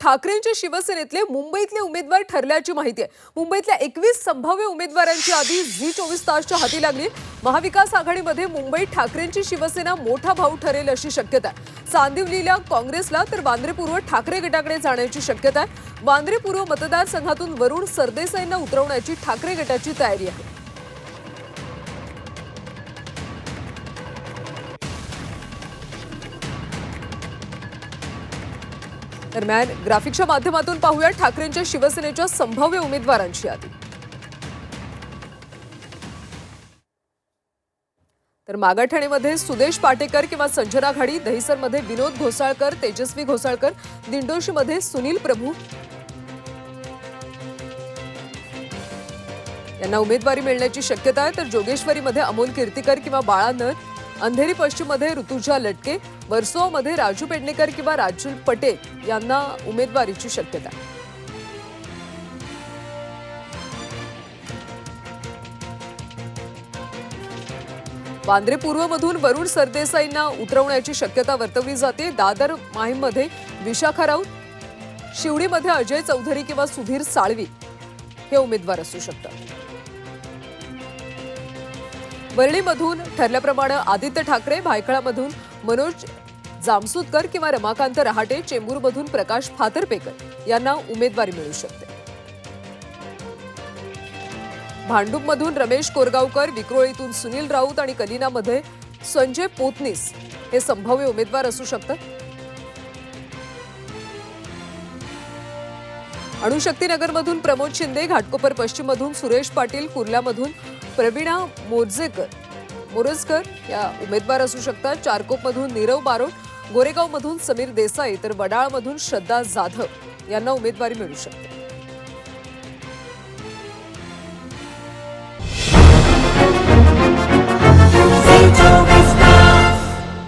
ठाकरेंच्या शिवसेनेतले मुंबईतले उमेदवार ठरल्याची माहिती आहे. मुंबईतल्या एकवीस संभाव्य उमेदवारांची आधी झी चोवीस तासच्या हाती लागली. महाविकास आघाडीमध्ये मुंबईत ठाकरेंची शिवसेना मोठा भाऊ ठरेल अशी शक्यता आहे. चांदिवलीला काँग्रेसला तर वांद्रे पूर्व ठाकरे गटाकडे जाण्याची शक्यता आहे. वांद्रे पूर्व मतदारसंघातून वरुण सरदेसाईंना उतरवण्याची ठाकरे गटाची तयारी आहे. दरम्यान ग्राफिकच्या माध्यमातून पाहूया ठाकरेंच्या शिवसेनेच्या संभाव्य उमेदवारांची यादी. तर मागाठाणेमध्ये सुदेश पाटेकर किंवा संजना घाडी दहिसरमध्ये विनोद घोसाळकर तेजस्वी घोसाळकर दिंडोशीमध्ये सुनील प्रभू. यांना उमेदवारी मिळण्याची शक्यता आहे तर जोगेश्वरीमध्ये अमोल कीर्तीकर किंवा बाळा नर अंधेरी पश्चिममध्ये ऋतुजा लटके वर्सोवामध्ये राजू पेडणेकर किंवा राजूल पटेल यांना उमेदवारीची शक्यता वांद्रे पूर्वमधून वरुण सरदेसाईंना उतरवण्याची शक्यता वर्तवली जाते. दादर माहीममध्ये विशाखा राऊत शिवडीमध्ये अजय चौधरी किंवा सुधीर साळवी हे उमेदवार असू शकतात. वरळीमधून ठरल्याप्रमाणे आदित्य ठाकरे भायखळामधून मनोज जामसुदकर किंवा रमाकांत रहाटे चेंबूरमधून प्रकाश फातर्पेकर यांना उमेदवारी मिळू शकते. भांडूपमधून रमेश कोरगावकर विक्रोळीतून सुनील राऊत आणि कलिनामध्ये संजय पोतनीस हे संभाव्य उमेदवार असू शकतात. अणुशक्तीनगरमधून प्रमोद शिंदे घाटकोपर पश्चिममधून सुरेश पाटील कुर्ल्यामधून प्रवीणा मोरजेकर मोरजकर या उमेदवार असू शकतात. चारकोपमधून नीरव बारोट गोरेगावमधून समीर देसाई तर वडाळमधून श्रद्धा जाधव यांना उमेदवारी मिळू शकते.